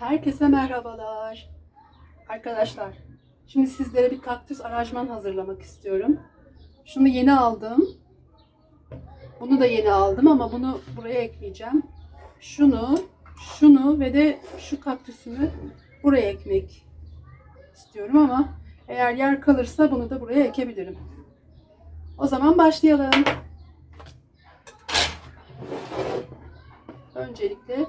Herkese merhabalar. Arkadaşlar, şimdi sizlere bir kaktüs aranjman hazırlamak istiyorum. Şunu yeni aldım. Bunu da yeni aldım ama bunu buraya ekleyeceğim. Şunu, şunu ve de şu kaktüsümü buraya ekmek istiyorum ama eğer yer kalırsa bunu da buraya ekebilirim. O zaman başlayalım. Öncelikle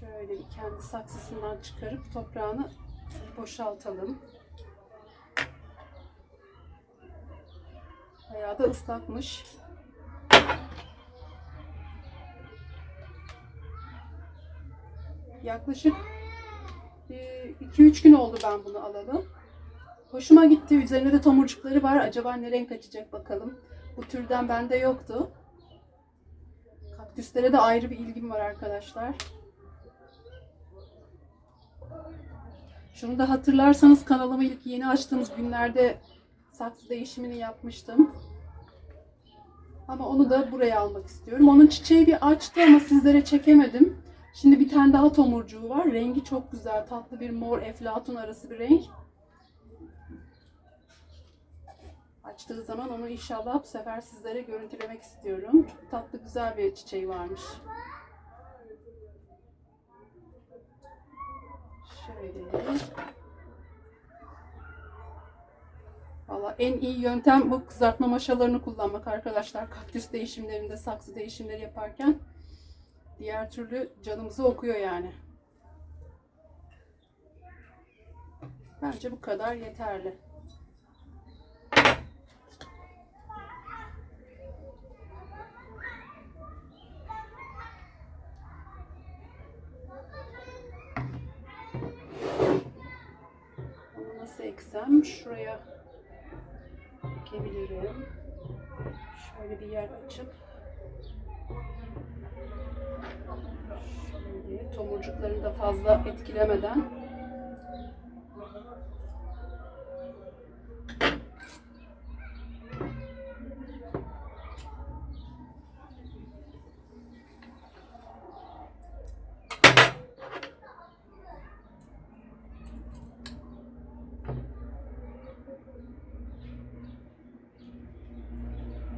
şöyle bir kendi saksısından çıkarıp toprağını boşaltalım. Bayağı da ıslakmış. Yaklaşık 2-3 gün oldu ben bunu alalı. Hoşuma gitti. Üzerinde de tomurcukları var. Acaba ne renk açacak bakalım. Bu türden bende yoktu. Kaktüslere de ayrı bir ilgim var arkadaşlar. Şunu da hatırlarsanız kanalımı ilk yeni açtığımız günlerde saksı değişimini yapmıştım. Ama onu da buraya almak istiyorum. Onun çiçeği bir açtı ama sizlere çekemedim. Şimdi bir tane daha tomurcuğu var. Rengi çok güzel. Tatlı bir mor eflatun arası bir renk. Açtığı zaman onu inşallah bu sefer sizlere görüntülemek istiyorum. Çok tatlı güzel bir çiçeği varmış. Şöyle. Valla en iyi yöntem bu kızartma maşalarını kullanmak arkadaşlar. Kaktüs değişimlerinde, saksı değişimleri yaparken. Diğer türlü canımızı okuyor yani. Bence bu kadar yeterli. Onu eksem? Şuraya ekebilirim. Şöyle bir yer açıp şöyle tomurcuklarını da fazla etkilemeden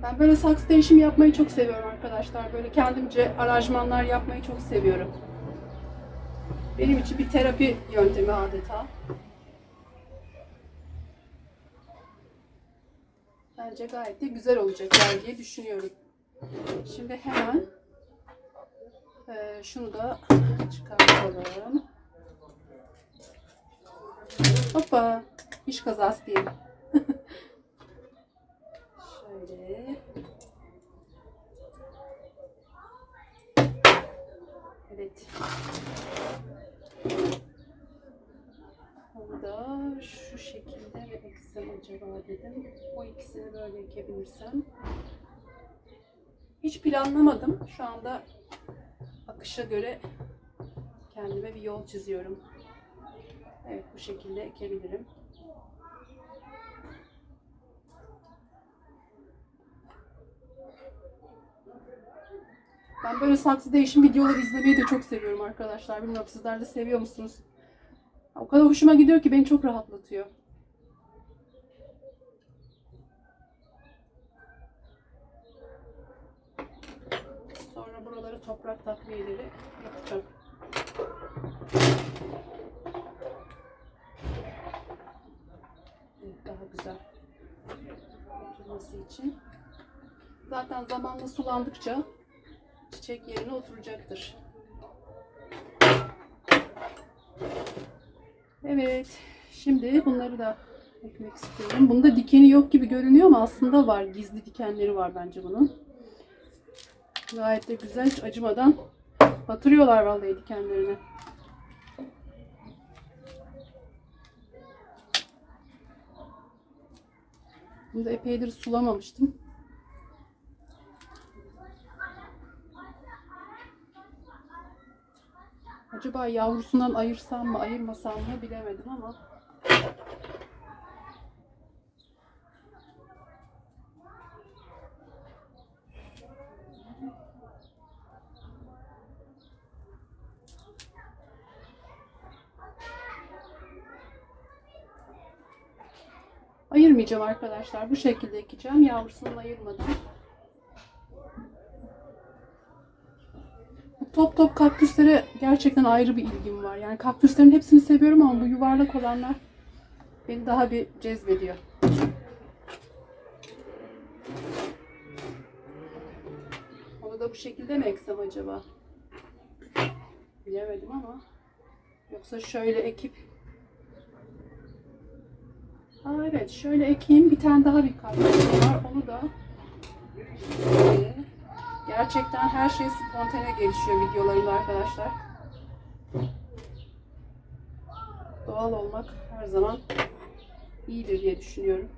Ben böyle saksı değişimi yapmayı çok seviyorum arkadaşlar. Böyle kendimce aranjmanlar yapmayı çok seviyorum. Benim için bir terapi yöntemi adeta. Bence gayet de güzel olacaklar diye düşünüyorum. Şimdi hemen eee, şunu da çıkartalım. Hoppa! İş kazası diyelim. Şöyle. Evet. Onu da şu şekilde mi eksem acaba dedim. O ikisini böyle ekebilirsem. Hiç planlamadım. Şu anda akışa göre kendime bir yol çiziyorum. Evet bu şekilde ekebilirim. Ben böyle saksı değişim videoları izlemeyi de çok seviyorum arkadaşlar. Bilmiyorum sizler de seviyor musunuz? O kadar hoşuma gidiyor ki beni çok rahatlatıyor. Sonra toprak takviyeleri yapacağım. Evet, daha güzel oturması için. Zaten zamanla sulandıkça çiçek yerine oturacaktır. Evet. Şimdi bunları da ekmek istiyorum. Bunda dikeni yok gibi görünüyor ama aslında var. Gizli dikenleri var bence bunun. Gayet de güzel. Hiç acımadan batırıyorlar vallahi dikenlerini. Bunu da epeydir sulamamıştım. Acaba yavrusundan ayırsam mı, ayırmasam mı bilemedim ama. Ayırmayacağım arkadaşlar. Bu şekilde ekeceğim. Yavrusundan ayırmadan. Top top kaktüslere gerçekten ayrı bir ilgim var. Yani kaktüslerin hepsini seviyorum ama bu yuvarlak olanlar beni daha bir cezbediyor. Onu da bu şekilde mi eksem acaba? Bilemedim ama. Yoksa şöyle ekip evet şöyle ekeyim. Bir tane daha bir kaktüs var. Onu da. Gerçekten her şey spontane gelişiyor videolarımda arkadaşlar. Doğal olmak her zaman iyidir diye düşünüyorum.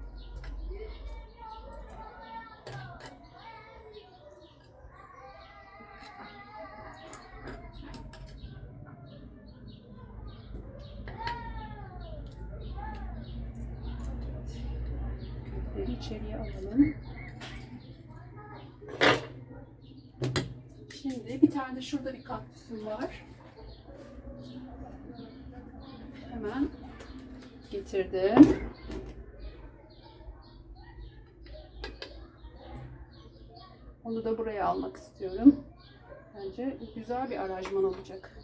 İçeriye alalım. Şimdi bir tane de şurada bir kaktüsüm var. Hemen getirdim. Onu da buraya almak istiyorum. Bence güzel bir aranjman olacak.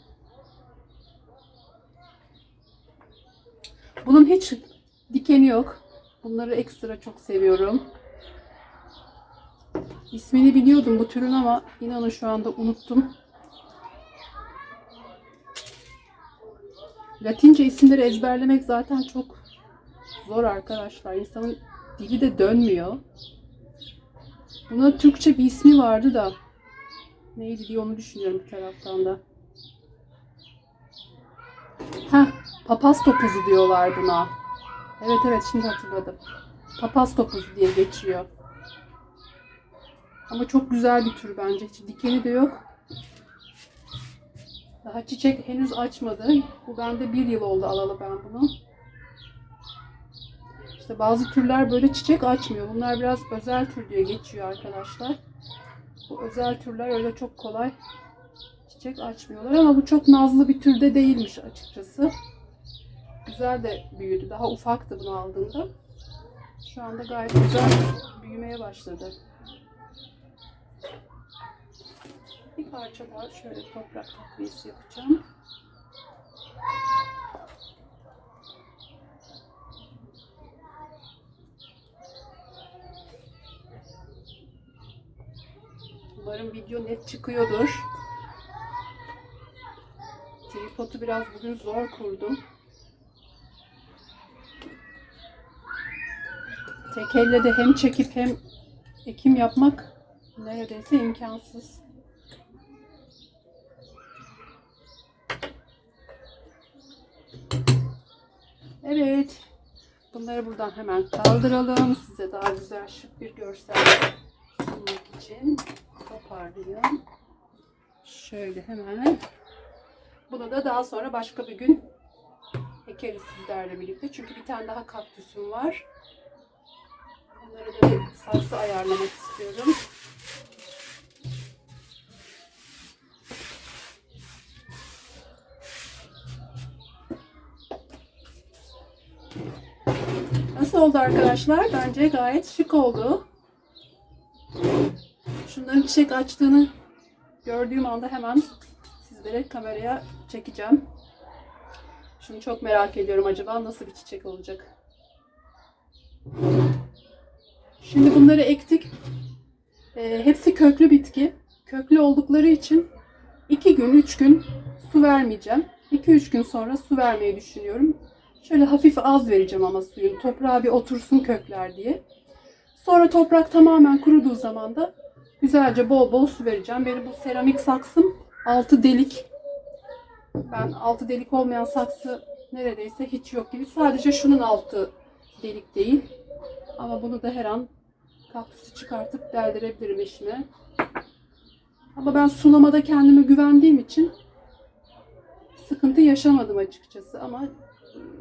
Bunun hiç dikeni yok. Bunları ekstra çok seviyorum. İsmini biliyordum bu türün ama inanın şu anda unuttum. Latince isimleri ezberlemek zaten çok zor arkadaşlar. İnsanın dili de dönmüyor. Buna Türkçe bir ismi vardı da neydi diye onu düşünüyorum bir taraftan da. Heh, papaz topuzu diyorlar buna. Evet evet şimdi hatırladım. Papaz topuzu diye geçiyor. Ama çok güzel bir tür bence. Hiç dikeni de yok. Daha çiçek henüz açmadı. Bu bende bir yıl oldu alalı ben bunu. İşte bazı türler böyle çiçek açmıyor. Bunlar biraz özel tür diye geçiyor arkadaşlar. Bu özel türler öyle çok kolay çiçek açmıyorlar ama bu çok nazlı bir türde değilmiş açıkçası. Güzel de büyüdü. Daha ufaktı bunu aldığımda. Şu anda gayet güzel büyümeye başladı. Bir parça daha şöyle toprak takviyesi yapacağım. Umarım video net çıkıyordur. Tripodu biraz bugün zor kurdum. Tek elle de hem çekip hem ekim yapmak neredeyse imkansız. Evet. Bunları buradan hemen kaldıralım. Size daha güzel şık bir görsel sunmak için toparlayayım. Şöyle hemen. Bunu da daha sonra başka bir gün ekeriz sizlerle birlikte. Çünkü bir tane daha kaktüsüm var. Onları da bir ayarlamak istiyorum. Nasıl oldu arkadaşlar? Bence gayet şık oldu. Şunların çiçek açtığını gördüğüm anda hemen sizlere kameraya çekeceğim. Şunu çok merak ediyorum. Acaba nasıl bir çiçek olacak? Şimdi bunları ektik. Ee, hepsi köklü bitki. Köklü oldukları için 2 gün, 3 gün su vermeyeceğim. 2-3 gün sonra su vermeyi düşünüyorum. Şöyle hafif az vereceğim ama suyun. Toprağa bir otursun kökler diye. Sonra toprak tamamen kuruduğu zaman da güzelce bol bol su vereceğim. Benim bu seramik saksım altı delik. Ben altı delik olmayan saksı neredeyse hiç yok gibi. Sadece şunun altı delik değil. Ama bunu da her an kaktüsü çıkartıp deldirebilirim eşime. Ama ben sulamada kendime güvendiğim için sıkıntı yaşamadım açıkçası. Ama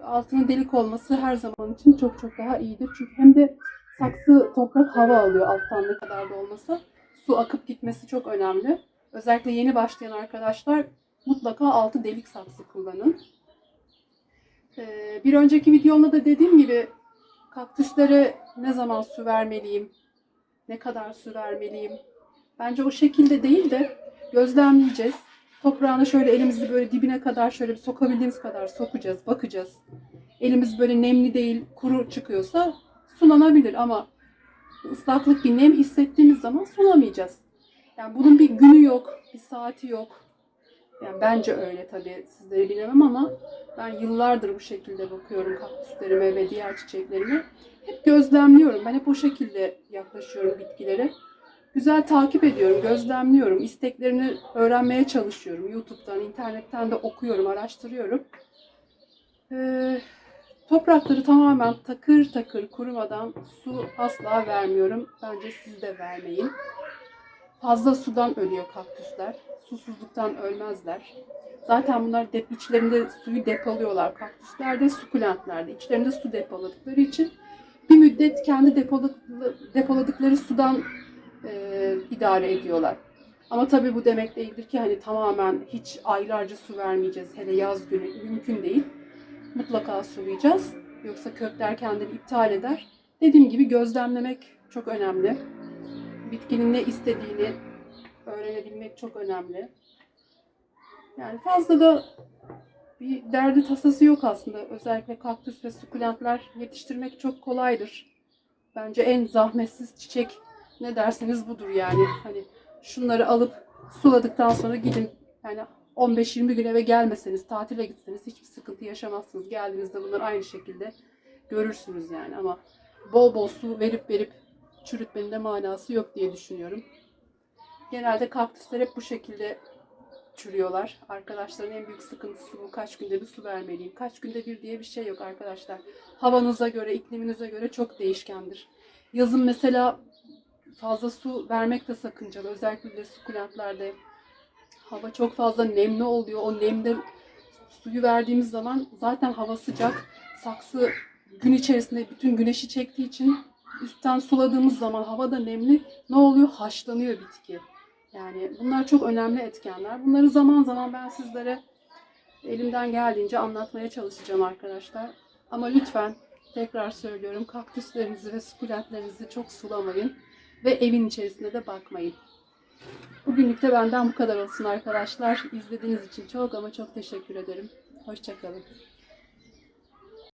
altının delik olması her zaman için çok çok daha iyidir. Çünkü hem de saksı toprak hava alıyor alttan ne kadar da olmasa. Su akıp gitmesi çok önemli. Özellikle yeni başlayan arkadaşlar mutlaka altı delik saksı kullanın. Bir önceki videomda da dediğim gibi kaktüslere ne zaman su vermeliyim, ne kadar su vermeliyim. Bence o şekilde değil de gözlemleyeceğiz. Toprağına şöyle elimizi böyle dibine kadar şöyle bir sokabildiğimiz kadar sokacağız, bakacağız. Elimiz böyle nemli değil, kuru çıkıyorsa sulanabilir ama ıslaklık bir nem hissettiğimiz zaman sulamayacağız. Yani bunun bir günü yok, bir saati yok. Yani bence öyle tabii sizleri bilemem ama ben yıllardır bu şekilde bakıyorum kaktüslerime ve diğer çiçeklerime. Hep gözlemliyorum. Ben hep o şekilde yaklaşıyorum bitkilere. Güzel takip ediyorum, gözlemliyorum. isteklerini öğrenmeye çalışıyorum. YouTube'dan, internetten de okuyorum, araştırıyorum. Ee, toprakları tamamen takır takır kurumadan su asla vermiyorum. Bence siz de vermeyin. Fazla sudan ölüyor kaktüsler. Susuzluktan ölmezler. Zaten bunlar dep içlerinde suyu depoluyorlar. Kaktüslerde, sukulentlerde içlerinde su depoladıkları için bir müddet kendi depoladıkları sudan e, idare ediyorlar. Ama tabii bu demek değildir ki hani tamamen hiç aylarca su vermeyeceğiz. Hele yaz günü mümkün değil. Mutlaka sulayacağız. Yoksa kökler kendini iptal eder. Dediğim gibi gözlemlemek çok önemli. Bitkinin ne istediğini öğrenebilmek çok önemli. Yani fazla da bir derdi tasası yok aslında. Özellikle kaktüs ve sukulentler yetiştirmek çok kolaydır. Bence en zahmetsiz çiçek ne derseniz budur yani. Hani şunları alıp suladıktan sonra gidin yani 15-20 gün eve gelmeseniz, tatile gitseniz hiçbir sıkıntı yaşamazsınız. Geldiğinizde bunları aynı şekilde görürsünüz yani ama bol bol su verip verip çürütmenin de manası yok diye düşünüyorum. Genelde kaktüsler hep bu şekilde çürüyorlar. Arkadaşların en büyük sıkıntısı bu. Kaç günde bir su vermeliyim. Kaç günde bir diye bir şey yok arkadaşlar. Havanıza göre, ikliminize göre çok değişkendir. Yazın mesela fazla su vermek de sakıncalı. Özellikle de sukulentlerde hava çok fazla nemli oluyor. O nemde suyu verdiğimiz zaman zaten hava sıcak. Saksı gün içerisinde bütün güneşi çektiği için üstten suladığımız zaman hava da nemli. Ne oluyor? Haşlanıyor bitki. Yani bunlar çok önemli etkenler. Bunları zaman zaman ben sizlere elimden geldiğince anlatmaya çalışacağım arkadaşlar. Ama lütfen tekrar söylüyorum kaktüslerinizi ve sukulentlerinizi çok sulamayın ve evin içerisinde de bakmayın. Bugünlük de benden bu kadar olsun arkadaşlar. İzlediğiniz için çok ama çok teşekkür ederim. Hoşçakalın.